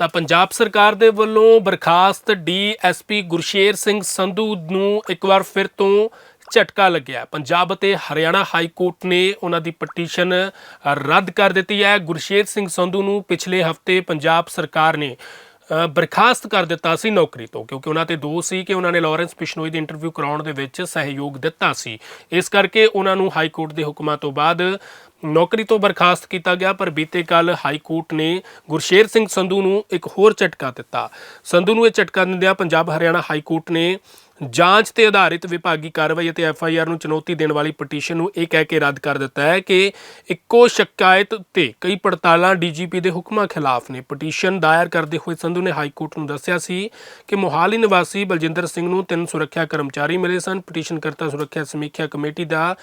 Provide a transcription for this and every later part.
ਤਾਂ ਪੰਜਾਬ ਸਰਕਾਰ ਦੇ ਵੱਲੋਂ ਬਰਖਾਸਤ ਡੀਐਸਪੀ ਗੁਰਸ਼ੇਰ ਸਿੰਘ ਸੰਧੂ ਨੂੰ ਇੱਕ ਵਾਰ ਫਿਰ ਤੋਂ ਝਟਕਾ ਲੱਗਿਆ। ਪੰਜਾਬ ਅਤੇ ਹਰਿਆਣਾ ਹਾਈ ਕੋਰਟ ਨੇ ਉਹਨਾਂ ਦੀ ਪਟੀਸ਼ਨ ਰੱਦ ਕਰ ਦਿੱਤੀ ਹੈ। ਗੁਰਸ਼ੇਰ ਸਿੰਘ ਸੰਧੂ ਨੂੰ ਪਿਛਲੇ ਹਫ਼ਤੇ ਪੰਜਾਬ ਸਰਕਾਰ ਨੇ ਬਰਖਾਸਤ ਕਰ ਦਿੱਤਾ ਸੀ ਨੌਕਰੀ ਤੋਂ, ਕਿਉਂਕਿ ਉਹਨਾਂ ਤੇ ਦੋਸ਼ ਸੀ ਕਿ ਉਹਨਾਂ ਨੇ ਲਾਰੈਂਸ ਬਿਸ਼ਨੋਈ ਦੀ ਇੰਟਰਵਿਊ ਕਰਾਉਣ ਦੇ ਵਿੱਚ ਸਹਿਯੋਗ ਦਿੱਤਾ ਸੀ। ਇਸ ਕਰਕੇ ਉਹਨਾਂ ਨੂੰ ਹਾਈ ਕੋਰਟ ਦੇ ਹੁਕਮਾਂ ਤੋਂ ਬਾਅਦ ਨੌਕਰੀ ਤੋਂ ਬਰਖਾਸਤ ਕੀਤਾ ਗਿਆ, ਪਰ ਬੀਤੇ ਕੱਲ ਹਾਈ ਕੋਰਟ ਨੇ ਗੁਰਸ਼ੇਰ ਸਿੰਘ ਸੰਧੂ ਨੂੰ ਇੱਕ ਹੋਰ ਝਟਕਾ ਦਿੱਤਾ। ਸੰਧੂ ਨੂੰ ਇਹ ਝਟਕਾ ਦਿੰਦਿਆਂ ਪੰਜਾਬ ਹਰਿਆਣਾ ਹਾਈ ਕੋਰਟ ਨੇ ਜਾਂਚ ਤੇ ਆਧਾਰਿਤ ਵਿਭਾਗੀ ਕਾਰਵਾਈ ਅਤੇ ਐਫ ਆਈ ਆਰ ਨੂੰ ਚੁਣੌਤੀ ਦੇਣ ਵਾਲੀ ਪਟੀਸ਼ਨ ਨੂੰ ਇਹ ਕਹਿ ਕੇ ਰੱਦ ਕਰ ਦਿੱਤਾ ਹੈ ਕਿ ਇੱਕੋ ਸ਼ਿਕਾਇਤ ਤੇ ਕਈ ਪੜਤਾਲਾਂ ਡੀਜੀਪੀ ਦੇ ਹੁਕਮਾਂ ਖਿਲਾਫ ਨੇ। ਪਟੀਸ਼ਨ ਦਾਇਰ ਕਰਦੇ ਹੋਏ ਸੰਧੂ ਨੇ ਹਾਈ ਕੋਰਟ ਨੂੰ ਦੱਸਿਆ ਸੀ ਕਿ ਮੋਹਾਲੀ ਨਿਵਾਸੀ ਬਲਜਿੰਦਰ ਸਿੰਘ ਨੂੰ ਤਿੰਨ ਸੁਰੱਖਿਆ ਕਰਮਚਾਰੀ ਮਿਲੇ ਸਨ। ਪਟੀਸ਼ਨ ਕਰਤਾ ਸੁਰੱਖਿਆ ਸਮੀਖਿਆ ਕਮੇਟੀ ਦਾ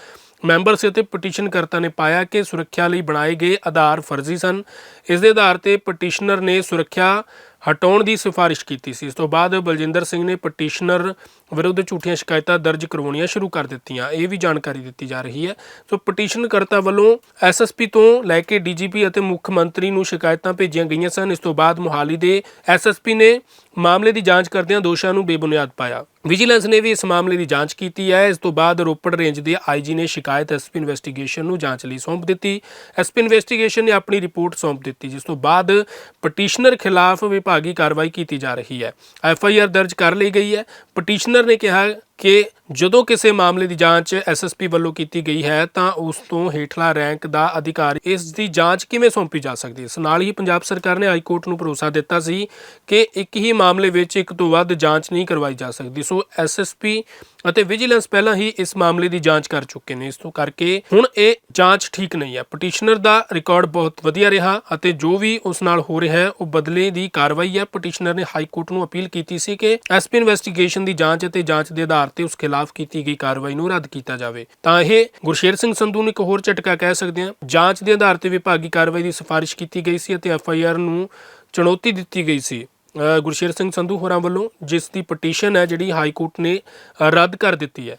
ਮੈਂਬਰ ਸੀ ਅਤੇ ਪਟੀਸ਼ਨਕਰਤਾ ਨੇ ਪਾਇਆ ਕਿ ਸੁਰੱਖਿਆ ਲਈ ਬਣਾਏ ਗਏ ਆਧਾਰ ਫਰਜ਼ੀ ਸਨ। ਇਸ ਦੇ ਆਧਾਰ ਤੇ ਪਟੀਸ਼ਨਰ ਨੇ ਸੁਰੱਖਿਆ ਹਟਾਉਣ ਦੀ ਸਿਫਾਰਿਸ਼ ਕੀਤੀ ਸੀ। ਇਸ ਤੋਂ ਬਾਅਦ ਬਲਜਿੰਦਰ ਸਿੰਘ ਨੇ ਪਟੀਸ਼ਨਰ ਵਿਰੁੱਧ ਝੂਠੀਆਂ ਸ਼ਿਕਾਇਤਾਂ ਦਰਜ ਕਰਵਾਉਣੀਆਂ ਸ਼ੁਰੂ ਕਰ ਦਿੱਤੀਆਂ। ਇਹ ਵੀ ਜਾਣਕਾਰੀ ਦਿੱਤੀ ਜਾ ਰਹੀ ਹੈ। ਸੋ ਪਟੀਸ਼ਨਕਰਤਾ ਵੱਲੋਂ ਐਸਐਸਪੀ ਤੋਂ ਲੈ ਕੇ ਡੀਜੀਪੀ ਅਤੇ ਮੁੱਖ ਮੰਤਰੀ ਨੂੰ ਸ਼ਿਕਾਇਤਾਂ ਭੇਜੀਆਂ ਗਈਆਂ ਸਨ। ਇਸ ਤੋਂ ਬਾਅਦ ਮੁਹਾਲੀ ਦੇ ਐਸਐਸਪੀ ਨੇ ਮਾਮਲੇ ਦੀ ਜਾਂਚ ਕਰਦਿਆਂ ਦੋਸ਼ਾਂ ਨੂੰ ਬੇਬੁਨਿਆਦ ਪਾਇਆ। ਵਿਜੀਲੈਂਸ ਨੇ ਵੀ ਇਸ ਮਾਮਲੇ ਦੀ ਜਾਂਚ ਕੀਤੀ ਹੈ। ਇਸ ਤੋਂ ਬਾਅਦ ਰੋਪੜ ਰੇਂਜ ਦੇ ਆਈਜੀ ਨੇ ਸ਼ਿਕਾਇਤ ਐਸਪੀ ਇਨਵੈਸਟੀਗੇਸ਼ਨ ਨੂੰ ਜਾਂਚ ਲਈ ਸੌਂਪ ਦਿੱਤੀ। ਐਸਪੀ ਇਨਵੈਸਟੀਗੇਸ਼ਨ ਨੇ ਆਪਣੀ ਰਿਪੋਰਟ ਸੌਂਪ ਦਿੱਤੀ, ਜਿਸ ਤੋਂ ਬਾਅਦ ਪਟੀਸ਼ਨਰ ਖਿਲਾਫ ਵਿਭਾਗੀ ਕਾਰਵਾਈ ਕੀਤੀ ਜਾ ਰਹੀ ਹੈ। ਐਫ ਆਈ ਆਰ ਦਰਜ ਕਰ ਲਈ ਗਈ ਹੈ। ਪਟੀਸ਼ਨਰ ਨੇ ਕਿਹਾ ਕਿ ਜਦੋਂ ਕਿਸੇ ਮਾਮਲੇ ਦੀ ਜਾਂਚ ਐਸਐਸਪੀ ਵੱਲੋਂ ਕੀਤੀ ਗਈ ਹੈ, ਤਾਂ ਉਸ ਤੋਂ ਹੇਠਲਾ ਰੈਂਕ ਦਾ ਅਧਿਕਾਰੀ ਇਸ ਦੀ ਜਾਂਚ ਕਿਵੇਂ ਸੌਂਪੀ ਜਾ ਸਕਦੀ ਹੈ? ਇਸ ਨਾਲ ਹੀ ਪੰਜਾਬ ਸਰਕਾਰ ਨੇ ਹਾਈ ਕੋਰਟ ਨੂੰ ਭਰੋਸਾ ਦਿੱਤਾ ਸੀ ਕਿ ਇੱਕ ਹੀ ਮਾਮਲੇ ਵਿੱਚ ਇੱਕ ਤੋਂ ਵੱਧ ਜਾਂਚ ਨਹੀਂ ਕਰਵਾਈ ਜਾ ਸਕਦੀ। ਸੋ ਐਸਐਸਪੀ ਅਤੇ ਵਿਜੀਲੈਂਸ ਪਹਿਲਾਂ ਹੀ ਇਸ ਮਾਮਲੇ ਦੀ ਜਾਂਚ ਕਰ ਚੁੱਕੇ ਨੇ। ਇਸ ਤੋਂ ਕਰਕੇ ਹੁਣ ਇਹ ਜਾਂਚ ਠੀਕ ਨਹੀਂ ਹੈ। ਪਟੀਸ਼ਨਰ ਦਾ ਰਿਕਾਰਡ ਬਹੁਤ ਵਧੀਆ ਰਿਹਾ ਅਤੇ ਜੋ ਵੀ ਉਸ ਨਾਲ ਹੋ ਰਿਹਾ ਹੈ, ਉਹ ਬਦਲੇ ਦੀ ਕਾਰਵਾਈ ਹੈ। ਪਟੀਸ਼ਨਰ ਨੇ ਹਾਈ ਕੋਰਟ ਨੂੰ ਅਪੀਲ ਕੀਤੀ ਸੀ ਕਿ ਐਸਪੀ ਇਨਵੈਸਟੀਗੇਸ਼ਨ ਦੀ ਜਾਂਚ ਅਤੇ ਜਾਂਚ ਦੇ ਆਧਾਰ ਤੇ ਉਸ ਖਿਲਾਫ ਕੀਤੀ ਗਈ ਕਾਰਵਾਈ ਨੂੰ ਰੱਦ ਕੀਤਾ ਜਾਵੇ। ਤਾਂ ਇਹ ਗੁਰਸ਼ੇਰ ਸਿੰਘ ਸੰਧੂ ਨੂੰ ਇੱਕ ਹੋਰ ਝਟਕਾ ਕਹਿ ਸਕਦੇ ਹਾਂ। ਜਾਂਚ ਦੇ ਆਧਾਰ ਤੇ ਵਿਭਾਗੀ ਕਾਰਵਾਈ ਦੀ ਸਿਫਾਰਿਸ਼ ਕੀਤੀ ਗਈ ਸੀ ਅਤੇ ਐਫ ਆਈ ਆਰ ਨੂੰ ਚੁਣੌਤੀ ਦਿੱਤੀ ਗਈ ਸੀ। ਅ, ਗੁਰਸ਼ੇਰ ਸਿੰਘ ਸੰਧੂ ਹੋਰਾਂ ਵੱਲੋਂ ਜਿਸ ਦੀ ਪਟੀਸ਼ਨ ਹੈ ਜਿਹੜੀ ਹਾਈ ਕੋਰਟ ਨੇ ਰੱਦ ਕਰ ਦਿੱਤੀ ਹੈ।